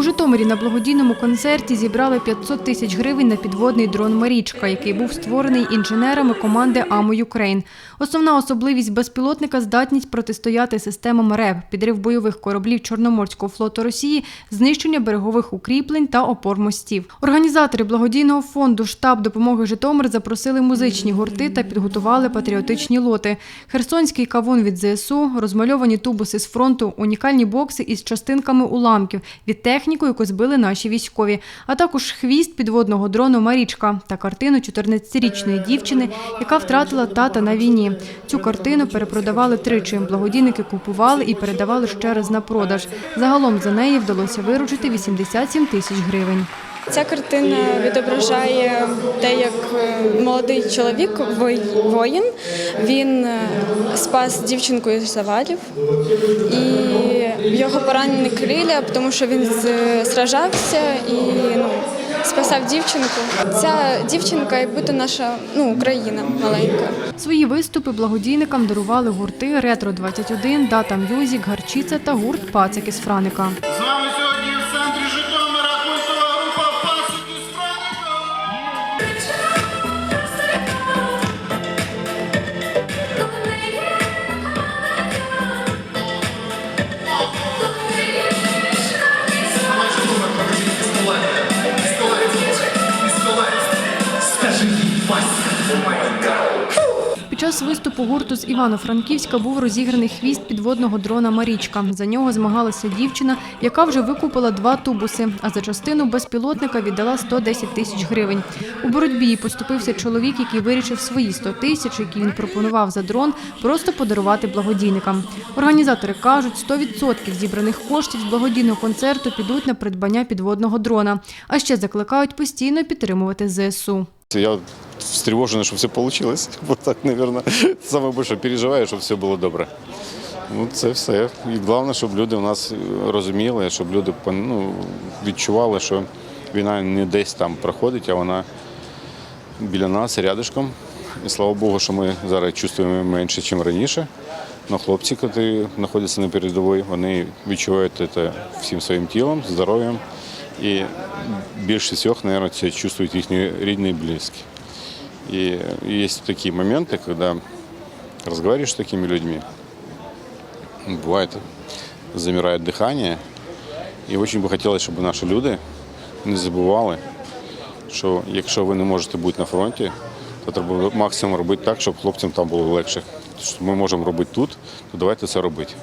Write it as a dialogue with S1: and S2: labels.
S1: У Житомирі на благодійному концерті зібрали 500 тисяч гривень на підводний дрон Марічка, який був створений інженерами команди Амо Юкрейн. Основна особливість безпілотника здатність протистояти системам РЕБ, підрив бойових кораблів Чорноморського флоту Росії, знищення берегових укріплень та опор мостів. Організатори благодійного фонду Штаб допомоги Житомир запросили музичні гурти та підготували патріотичні лоти. Херсонський кавун від ЗСУ, розмальовані тубуси з фронту, унікальні бокси із частинками уламків від техніку, яку збили наші військові, а також хвіст підводного дрону Марічка та картину 14-річної дівчини, яка втратила тата на війні. Цю картину перепродавали тричі. Благодійники купували і передавали ще раз на продаж. Загалом за неї вдалося виручити 87 тисяч гривень.
S2: Ця картина відображає те, як е, молодий чоловік, вой- воїн, він е, спас дівчинку із завалів, і його поранені крилля, тому що він сражався і ну, спасав дівчинку. Ця дівчинка, якби то наша ну, Україна маленька.
S1: Свої виступи благодійникам дарували гурти Ретро 21 Дата М'юзік, Гарчиця та гурт Пацики з Франика. Час виступу гурту з Івано-Франківська був розіграний хвіст підводного дрона Марічка. За нього змагалася дівчина, яка вже викупила два тубуси, а за частину безпілотника віддала 110 тисяч гривень. У боротьбі поступився чоловік, який вирішив свої 100 тисяч, які він пропонував за дрон, просто подарувати благодійникам. Організатори кажуть, 100% зібраних коштів з благодійного концерту підуть на придбання підводного дрона. А ще закликають постійно підтримувати ЗСУ.
S3: Я встревожен, что все получилось. Вот так, наверное. Саме більше переживаю, щоб все було добре. Ну, це все. І головне, щоб люди у нас розуміли, щоб люди ну, відчували, що війна не десь там проходить, а вона біля нас, рядышком. І слава Богу, що ми зараз чувствуємо менше, ніж раніше. Но хлопці, які знаходяться на передовій, вони відчувають це всім своїм тілом, здоров'ям. І більше всього, мабуть, це чувствують їхні рідні і близькі. И есть такие моменты, когда разговариваешь с такими людьми, бывает, замирает дыхание. І очень би хотілося, щоб наші люди не забували, що якщо ви не можете бути на фронті, то треба максимум робити так, щоб хлопцям там було легше. Що ми можемо робити тут, то давайте це робити.